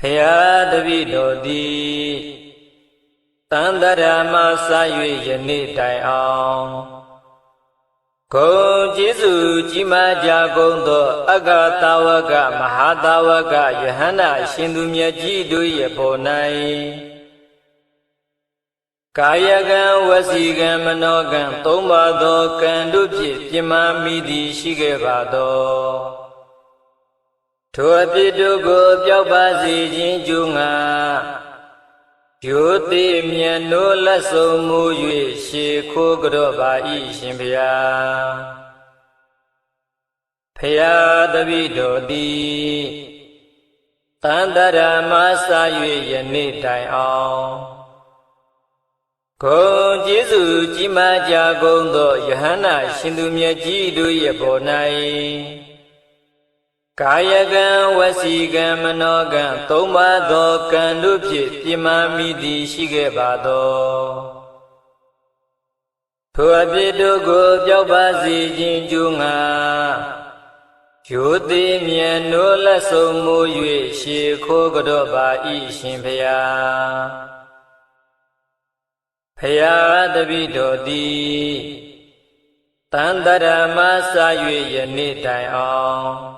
ဖျားတပိတော်သည်တန်တရာမစာ၍ယနေ့တိုင်အောင်ဂုံကျေးဇူးကြီးမားကြကုန်သောအက္ခတာဝကမဟာတာဝကယဟန္တာရှင်သူမြတ်ကြီးတို့၏ပေါ်၌ကာယကံဝစီကံမနောကံသုံးပါးသောကံတို့ဖြင့်ပြင်းမာမိသည်ရှိခဲ့ပါသော ထိုအဖြစ်တို့ကို ပြောက်ပါစေခြင်းကျူးငါယုတိမြတ်နိုးလက်ဆုံးမူ၍ရှေခိုးကြော့ပါ၏ရှင်ဖျားဖျားတပိတော်သည်တန်တရာမစာ၍ယနေ့တိုင်အောင်ဂုံကျေးဇူးကြီးမားကြကုန်သောယဟန္တာရှင်သူမြတ်ကြီးတို့၏ဘော၌ ကာယကံဝစီကံမနောကံသုံးပါးသောကံတို့ဖြင့်ပြင်းမာမိသည်ရှိခဲ့ပါသောထိုအဖြစ်တို့ကိုပြောက်ပါစေခြင်းကျူးငါယူသည်မြတ်နိုးလက်ဆုံးမူ၍ရှေခိုးကြော့ပါ၏ရှင်ဖျားဖျားတပိတော်သည်တန်တရာမစာ၍ယနေ့တိုင်အောင်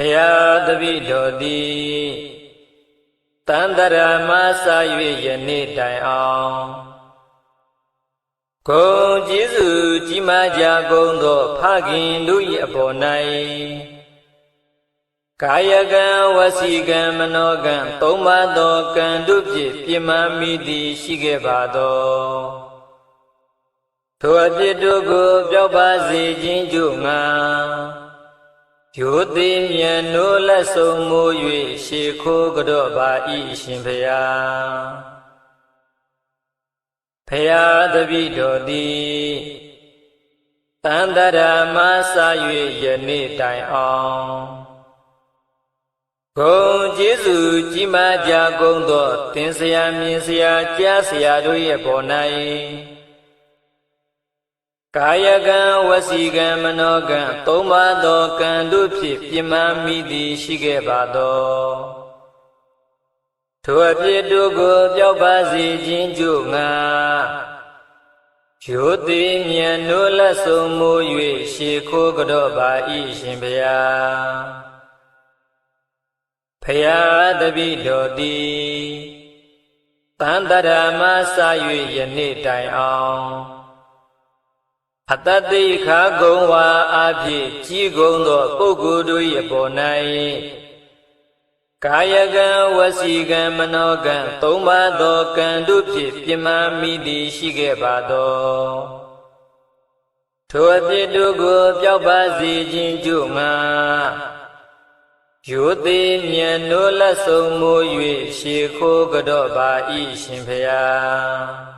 ဖျားဖျားတပိတော်သည်တန်တရာမစာ၍ယနေ့တိုင်အောင်ဂုံကျေးဇူးကြီးမားကြကုန်သောဖခင်တို့၏အပေါ်၌ကာယကံဝစီကံမနောကံသုံးပါးသောကံတို့ဖြင့်ပြင်းမာမိသည်ရှိခဲ့ပါသောထိုအဖြစ်တို့ကိုပြောက်ပါစေခြင်းကျို့ငါ ယုတိမြတ်နိုးလက်ဆုံးမူ၍ရှေခိုးကြော့ပါ၏ရှင်ဖျားဖျားတပိတော်သည်တန်တရာမစာ၍ယနေ့တိုင်အောင်ဂုံကျေးဇူးကြီးမားကြကုန်သောတင်ဆရာမြင်ဆရာကြားဆရာတို့ရဲ့ပေါ်၌ ကာယကံဝစီကံမနောကံသုံးပါးသောကံတို့ဖြင့်ပြင်းမာမိသည်ရှိခဲ့ပါသောထိုအဖြစ်တို့ကိုပြောက်ပါစေခြင်းကျို့ငါယုတိမြတ်နိုးလက်ဆုံးမူ၍ရှေခိုးကြော့ပါ၏ရှင်ဗျာဖယားတပိတော်သည်တန်တရာမစာ၍ယနေ့တိုင်အောင် အတ္တိခာဂုံဝါအဖြစ်ကြီးကုံသောပုဂ္ဂိုလ်တို့၏အပေါ်၌ကာယကံဝစီကံမနောကံသုံးပါးသောကံတို့ဖြင့်ပြမမိသည်ရှိခဲ့ပါသောထိုအဖြစ်တို့ကိုပျောက်ပါစေခြင်းကြုငါယောသေးမြတ်နိုးလက်ဆုံးမိုး၍ရှေခိုးကြော့ပါဤရှင်ဖျား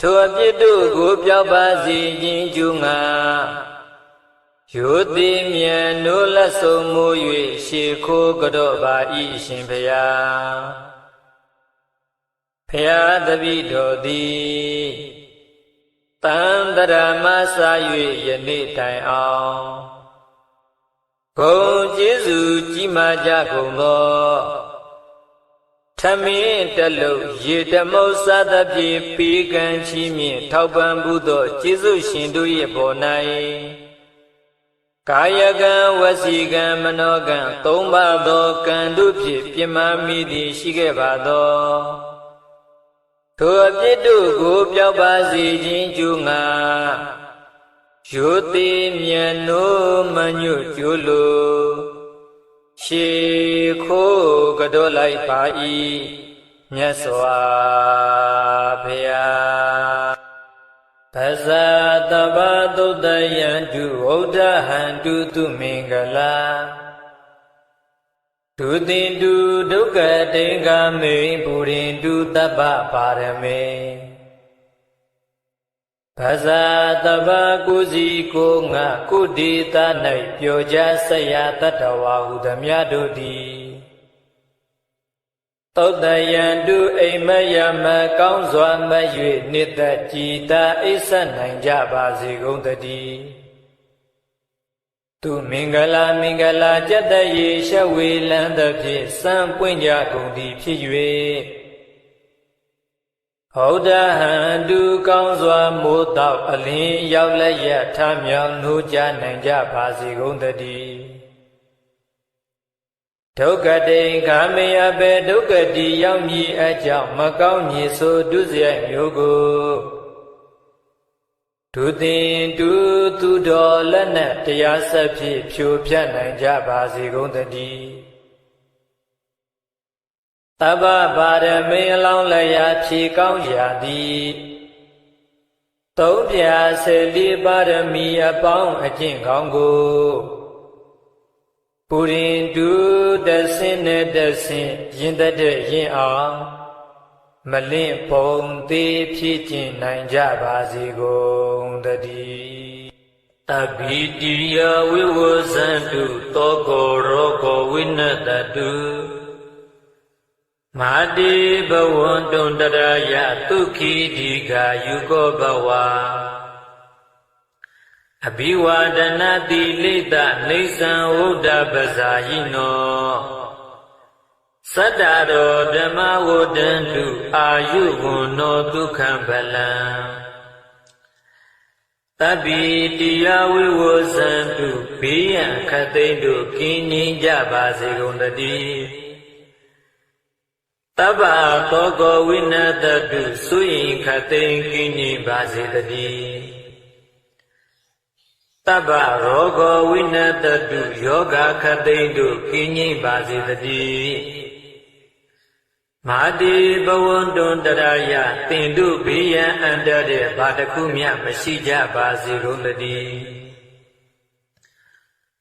ထိုအပြစ်တို့ကိုပြောက်ပါစေခြင်းကျူးငါယောတိမြတ်နိုးလက်ဆုံးမိုး၍ရှေခိုးကြော့ပါဤရှင်ဖျားဖျားတပိတော်သည်တန်တရမဆာ၍ယနေ့တိုင်အောင်ဂုံကျေးဇူးကြီးမားကြကုန်သော ထမင်းတလုံးရေတမုတ်စသဖြင့်ပေကံချီးမြှင့်ထောက်ပံ့မှုသောကျေးဇူးရှင်တို့၏ပေါ်၌ကာယကံဝစီကံမနောကံသုံးပါးသောကံတို့ဖြင့်ပြမမိသည်ရှိခဲ့ပါသောထိုအပြစ်တို့ကိုပျောက်ပါစေခြင်းကျူငါယောတိမြတ်နိုးမညွတ်ကျိုးလို ရှေခိုးကြောလိုက်ပါ၏မြတ်စွာဘုရားပဇာတဗ္ဗသုတ္တယံတုဝုဒ္ဓဟံတုသူမင်္ဂလာဒုတိတုဒုက္ကတေကမေပုရိန္တုတပ္ပပါရမေ ဘဇာတဗ္ဗကုစီကိုငါကုဒေသ၌ပြောကြဆက်ရတတ္တဝါဟုသမျှတို့သည်သုတ်တယံတုအိမ်မယမကောင်းစွာမ၍နိတ္တကြည်တာအိဆနိုင်ကြပါစေကုန်တည်းသူမင်္ဂလာမင်္ဂလာကြတရေရှဝေလန်းသဖြင့်စံပွင့်ကြကုန်သည်ဖြစ်၍ ဟောဒဟံတုကောင်းစွာမိုးတော့အလင်းရောက်လက်ရထမြောင်နိုးကြနိုင်ကြပါစေကုန်တည်းဒုက္ကတိခာမေယဘေဒုက္ကတိရောက်မည်အကြောင်းမကောင်းမည်ဆိုဒုစရိုက်မျိုးကိုဒုသင်တူသူတော်လက်နဲ့တရားဆက်ဖြင့်ဖြိုဖျက်နိုင်ကြပါစေကုန်တည်း တဗ္ဗပါရမေအလောင်းလျာဖြေကောင်းရာသည်သုံးပြာစေလိပါရမီအပေါင်းအကျင့်ကောင်းကိုပုရင်တုတဆင်းနဲ့တဆင်းရင်တတဲ့ရင်အောင်မလင့်ဖုံသေးဖြစ်ကျင်နိုင်ကြပါစေကုန်တည်းအဘိတိယဝိဝဇန္တုတောကောရောကောဝိနတတု မာတိဘဝန္တုံတရယသုခိဒီဃာယုကောဘဝအဘိဝါဒနာတိလိတနေသံဝုဒ္ဓပဇာယိနောသတ္တရောဓမ္မဝဒ္ဒန္တုအာယုဝန္နောဒုက္ခံဗလံတပ္ပိတိယဝိဝဇန္တုဘေးရန်ခတ်သိမ်းတို့ကင်းငြိမ်းကြပါစေကုန်တည်း တဗ္ဗသောကောဝိနတတုသုယင်ခတ်သိမ်းကင်းငြိမ်းပါစေတည်းတဗ္ဗရောဂောဝိနတတုယောဂခတ်သိမ်းတို့ကင်းငြိမ်းပါစေတည်းမာတိဘဝန္တုံတရာယတင်တုဘေးရန်အန္တတဲ့ဘာတခုမျှမရှိကြပါစေကုန်တည်း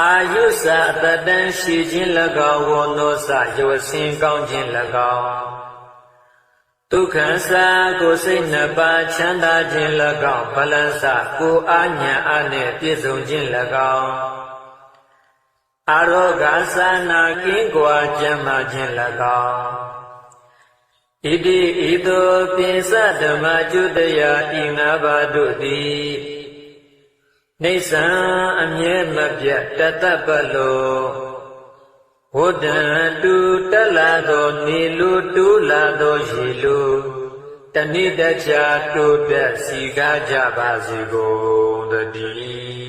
အာယုစအတတန်ရှိခြင်း၎င်းဝန္နောစယောစင်ကောင်းခြင်း၎င်းဒုက္ခစာကိုစိတ်နှစ်ပါးချမ်းသာခြင်း၎င်းဗလန်းစကိုအာညာအနှင့်ပြည့်စုံခြင်း၎င်းအာရောဂါသနာကင်းကွာကျမ်းမာခြင်း၎င်းဣတိဤသို့ပိစဓမ္မကျွတယဤငါးပါးတို့သည် နေဆံအမြဲမပြတ်တတပလောဝဒ္ဒံတူတက်လာသောနေလူတူးလာသောရေလူတဏိတ္တချာတိုးတက်စီကားကြပါစေကုန်တည်း